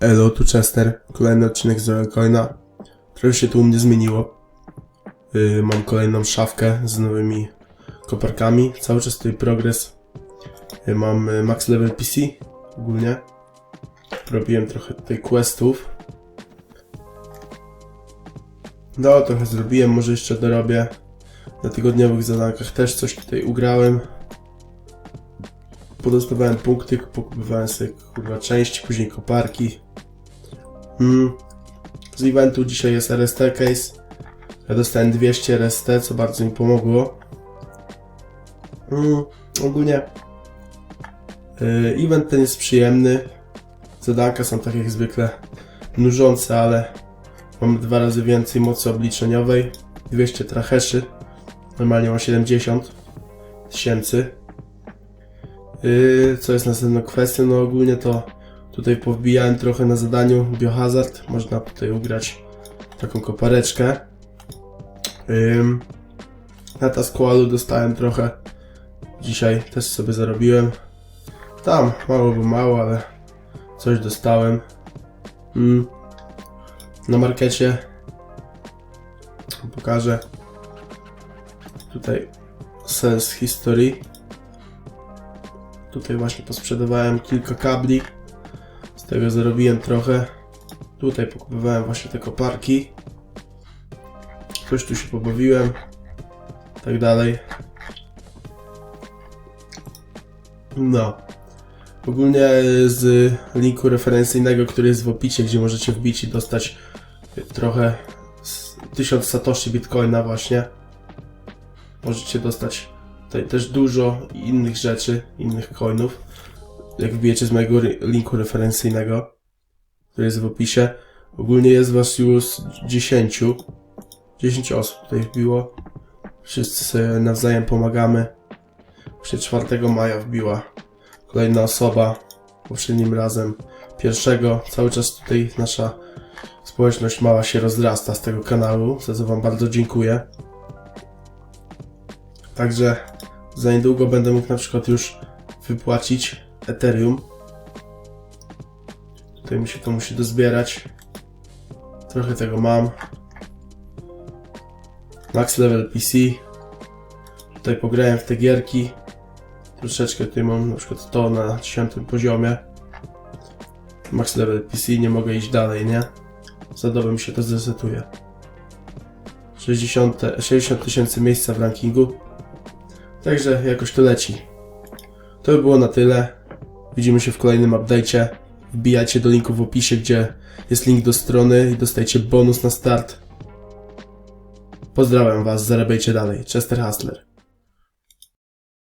Elo, tu Chester. Kolejny odcinek z Royalcoina. Trochę się tu u mnie zmieniło. Yy, mam kolejną szafkę z nowymi koparkami. Cały czas tutaj progres. Yy, mam y, max level PC ogólnie. Robiłem trochę tutaj questów. No, trochę zrobiłem, może jeszcze dorobię. Na tygodniowych zadankach też coś tutaj ugrałem. Podostawałem punkty, pokupywałem sobie kurwa części, później koparki. Mm. Z eventu dzisiaj jest RST case. Ja dostałem 200 RST, co bardzo mi pomogło. Mm. Ogólnie yy, event ten jest przyjemny. Zadanka są tak jak zwykle nużące, ale mamy dwa razy więcej mocy obliczeniowej. 200 tracheszy. Normalnie mam 70 tysięcy. Yy, co jest następną kwestią? No ogólnie to tutaj powbijałem trochę na zadaniu Biohazard. Można tutaj ugrać taką kopareczkę. Yy, na Tasqualu dostałem trochę. Dzisiaj też sobie zarobiłem. Tam, mało bo mało, ale coś dostałem. Mm. Na markecie pokażę tutaj sales history. Tutaj właśnie posprzedawałem kilka kabli. Z tego zarobiłem trochę. Tutaj pokupowałem właśnie te koparki. Coś tu się pobawiłem. Tak dalej. No. Ogólnie z linku referencyjnego, który jest w opisie, gdzie możecie wbić i dostać trochę z 1000 satoshi bitcoina właśnie. Możecie dostać tutaj też dużo innych rzeczy, innych coinów. Jak wbijecie z mojego linku referencyjnego, który jest w opisie. Ogólnie jest was już 10. 10 osób tutaj wbiło. Wszyscy sobie nawzajem pomagamy. Jeszcze 4 maja wbiła kolejna osoba. Poprzednim razem pierwszego. Cały czas tutaj nasza społeczność mała się rozrasta z tego kanału, za co wam bardzo dziękuję. Także za niedługo będę mógł na przykład już wypłacić Ethereum. Tutaj mi się to musi dozbierać. Trochę tego mam. Max level PC. Tutaj pograłem w te gierki. Troszeczkę tutaj mam na przykład to na 10 poziomie. Max level PC, nie mogę iść dalej, nie? Za dobę mi się to zresetuje. 60 60 tysięcy miejsca w rankingu. Także jakoś to leci. To by było na tyle. Widzimy się w kolejnym update'cie. Wbijajcie do linku w opisie, gdzie jest link do strony i dostajecie bonus na start. Pozdrawiam Was, zarabiajcie dalej. Chester Hustler.